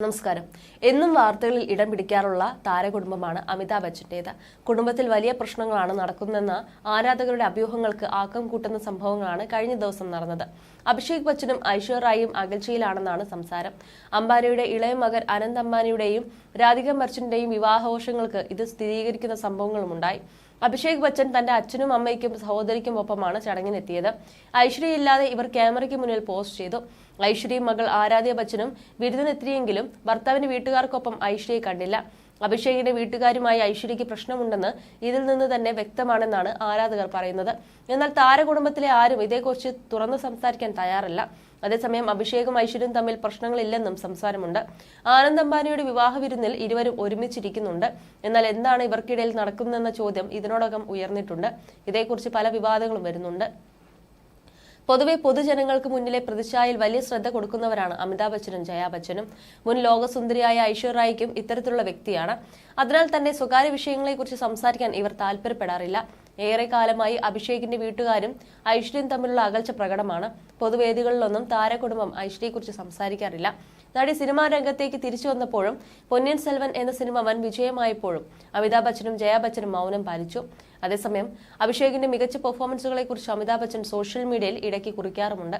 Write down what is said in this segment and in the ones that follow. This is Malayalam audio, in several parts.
നമസ്കാരം. എന്നും വാർത്തകളിൽ ഇടം പിടിക്കാറുള്ള താരകുടുംബമാണ് അമിതാഭ് ബച്ചന്റേത്. കുടുംബത്തിൽ വലിയ പ്രശ്നങ്ങളാണ് നടക്കുന്നതെന്ന ആരാധകരുടെ അഭ്യൂഹങ്ങൾക്ക് ആക്കം കൂട്ടുന്ന സംഭവങ്ങളാണ് കഴിഞ്ഞ ദിവസം നടന്നത്. അഭിഷേക് ബച്ചനും ഐശ്വര്യ റായും അകൽച്ചയിലാണെന്നാണ് സംസാരം. അംബാനിയുടെ ഇളയ മകൻ അനന്ത് അംബാനിയുടെയും രാധിക മർച്ചന്റെയും വിവാഹോഷങ്ങൾക്ക് ഇത് സ്ഥിരീകരിക്കുന്ന സംഭവങ്ങളുമുണ്ടായി. അഭിഷേക് ബച്ചൻ തന്റെ അച്ഛനും അമ്മയ്ക്കും സഹോദരിക്കും ഒപ്പമാണ് ചടങ്ങിനെത്തിയത്. ഐശ്വര്യ ഇല്ലാതെ ഇവർ ക്യാമറയ്ക്ക് മുന്നിൽ പോസ്റ്റ് ചെയ്തു. ഐശ്വര്യയും മകൾ ആരാധ്യ ബച്ചനും ബിരുദനെത്തിയെങ്കിലും ഭർത്താവിന്റെ വീട്ടുകാർക്കൊപ്പം ഐശ്വര്യയെ കണ്ടില്ല. അഭിഷേകിന്റെ വീട്ടുകാരുമായി ഐശ്വര്യയ്ക്ക് പ്രശ്നമുണ്ടെന്ന് ഇതിൽ നിന്ന് തന്നെ വ്യക്തമാണെന്നാണ് ആരാധകർ പറയുന്നത്. എന്നാൽ താരകുടുംബത്തിലെ ആരും ഇതേക്കുറിച്ച് തുറന്നു സംസാരിക്കാൻ തയ്യാറല്ല. അതേസമയം അഭിഷേകും ഐശ്വര്യയും തമ്മിൽ പ്രശ്നങ്ങളില്ലെന്നും സംസാരമുണ്ട്. ആനന്ദ് അംബാനിയുടെ വിവാഹ വിരുന്നിൽ ഇരുവരും ഒരുമിച്ചിരിക്കുന്നുണ്ട്. എന്നാൽ എന്താണ് ഇവർക്കിടയിൽ നടക്കുന്നതെന്ന ചോദ്യം ഇതിനോടകം ഉയർന്നിട്ടുണ്ട്. ഇതേക്കുറിച്ച് പല വിവാദങ്ങളും വരുന്നുണ്ട്. പൊതുവെ പൊതുജനങ്ങൾക്ക് മുന്നിലെ പ്രതിച്ഛായയിൽ വലിയ ശ്രദ്ധ കൊടുക്കുന്നവരാണ് അമിതാഭ് ബച്ചനും ജയാ ബച്ചനും. മുൻ ലോകസുന്ദരിയായ ഐശ്വര്യയ്ക്കും ഇത്തരത്തിലുള്ള വ്യക്തിയാണ്. അതിനാൽ തന്നെ സ്വകാര്യ വിഷയങ്ങളെക്കുറിച്ച് സംസാരിക്കാൻ ഇവർ താല്പര്യപ്പെടാറില്ല ഏറെ കാലമായി അഭിഷേകിന്റെ വീട്ടുകാരും ഐശ്വര്യയും തമ്മിലുള്ള അകൽച്ച പ്രകടമാണ്. പൊതുവേദികളിലൊന്നും താരകുടുംബം ഐശ്വര്യയെക്കുറിച്ച് സംസാരിക്കാറില്ല. നടി സിനിമാ രംഗത്തേക്ക് തിരിച്ചു വന്നപ്പോഴും പൊന്നിയൻ സെൽവൻ എന്ന സിനിമ വൻ വിജയമായപ്പോഴും അമിതാഭ് ബച്ചനും ജയാ ബച്ചനും മൗനം പാലിച്ചു. അതേസമയം അഭിഷേകിന്റെ മികച്ച പെർഫോമൻസുകളെ കുറിച്ച് അമിതാഭ് ബച്ചൻ സോഷ്യൽ മീഡിയയിൽ ഇടയ്ക്ക് കുറിക്കാറുമുണ്ട്.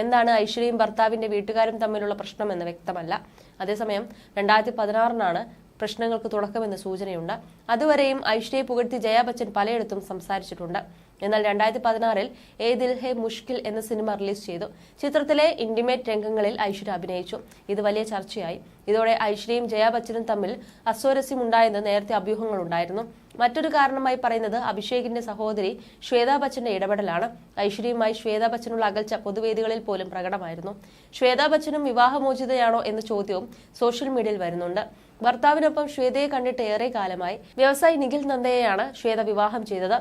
എന്താണ് ഐശ്വര്യയും ഭർത്താവിന്റെ വീട്ടുകാരും തമ്മിലുള്ള പ്രശ്നമെന്ന് വ്യക്തമല്ല. അതേസമയം രണ്ടായിരത്തി പതിനാറിനാണ് പ്രശ്നങ്ങൾക്ക് തുടക്കമെന്ന് സൂചനയുണ്ട്. അതുവരെയും ഐശ്വര്യയെ പുകഴ്ത്തി ജയാ ബച്ചൻ പലയിടത്തും സംസാരിച്ചിട്ടുണ്ട്. എന്നാൽ രണ്ടായിരത്തി പതിനാറിൽ ഏ ദിൽ ഹെ മുഷ്കിൽ എന്ന സിനിമ റിലീസ് ചെയ്തു. ചിത്രത്തിലെ ഇന്റിമേറ്റ് രംഗങ്ങളിൽ ഐശ്വര്യ അഭിനയിച്ചു. ഇത് വലിയ ചർച്ചയായി. ഇതോടെ ഐശ്വര്യയും ജയാ ബച്ചനും തമ്മിൽ അസ്വാരസ്യമുണ്ടായെന്ന് നേരത്തെ അഭ്യൂഹങ്ങളുണ്ടായിരുന്നു. മറ്റൊരു കാരണമായി പറയുന്നത് അഭിഷേകിന്റെ സഹോദരി ശ്വേതാ ബച്ചന്റെ ഇടപെടലാണ്. ഐശ്വര്യയുമായി ശ്വേതാ ബച്ചനുള്ള അകൽച്ച പൊതുവേദികളിൽ പോലും പ്രകടമായിരുന്നു. ശ്വേതാ ബച്ചനും വിവാഹമോചിതയാണോ എന്ന ചോദ്യവും സോഷ്യൽ മീഡിയയിൽ വരുന്നുണ്ട്. ഭർത്താവിനൊപ്പം ശ്വേതയെ കണ്ടിട്ട് ഏറെ കാലമായി. വ്യവസായി നിഖിൽ നന്ദയെയാണ് ശ്വേത വിവാഹം ചെയ്തത്.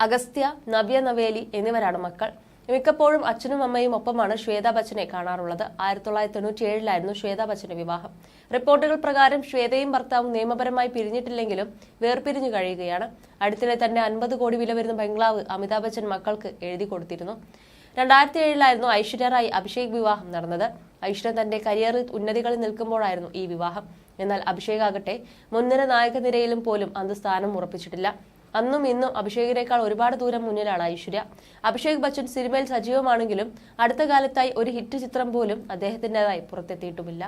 അഗസ്ത്യ നവ്യ നവേലി എന്നിവരാണ് മക്കൾ. മിക്കപ്പോഴും അച്ഛനും അമ്മയും ഒപ്പമാണ് ശ്വേതാ ബച്ചനെ കാണാറുള്ളത്. ആയിരത്തി തൊള്ളായിരത്തി തൊണ്ണൂറ്റി ഏഴിലായിരുന്നു ശ്വേതാ ബച്ചന്റെ വിവാഹം. റിപ്പോർട്ടുകൾ പ്രകാരം ശ്വേതയും ഭർത്താവും നിയമപരമായി പിരിഞ്ഞിട്ടില്ലെങ്കിലും വേർപിരിഞ്ഞു കഴിയുകയാണ്. അടുത്തിടെ തന്റെ അൻപത് കോടി വില വരുന്ന ബംഗ്ലാവ് അമിതാഭ് ബച്ചൻ മക്കൾക്ക് എഴുതി കൊടുത്തിരുന്നു. രണ്ടായിരത്തി ഏഴിലായിരുന്നു ഐശ്വര്യ റായ് അഭിഷേക് വിവാഹം നടന്നത്. ഐശ്വര്യ തന്റെ കരിയറിൽ ഉന്നതികളിൽ നിൽക്കുമ്പോഴായിരുന്നു ഈ വിവാഹം. എന്നാൽ അഭിഷേക് ആകട്ടെ മുൻനിര നായക നിരയിലും പോലും അന്ന് സ്ഥാനം ഉറപ്പിച്ചിട്ടില്ല. അന്നും ഇന്നും അഭിഷേകിനേക്കാൾ ഒരുപാട് ദൂരം മുന്നിലാണ് ഐശ്വര്യ. അഭിഷേക് ബച്ചൻ സിനിമയിൽ സജീവമാണെങ്കിലും അടുത്ത കാലത്തായി ഒരു ഹിറ്റ് ചിത്രം പോലും അദ്ദേഹത്തിന്റെതായി പുറത്തെത്തിയിട്ടുമില്ല.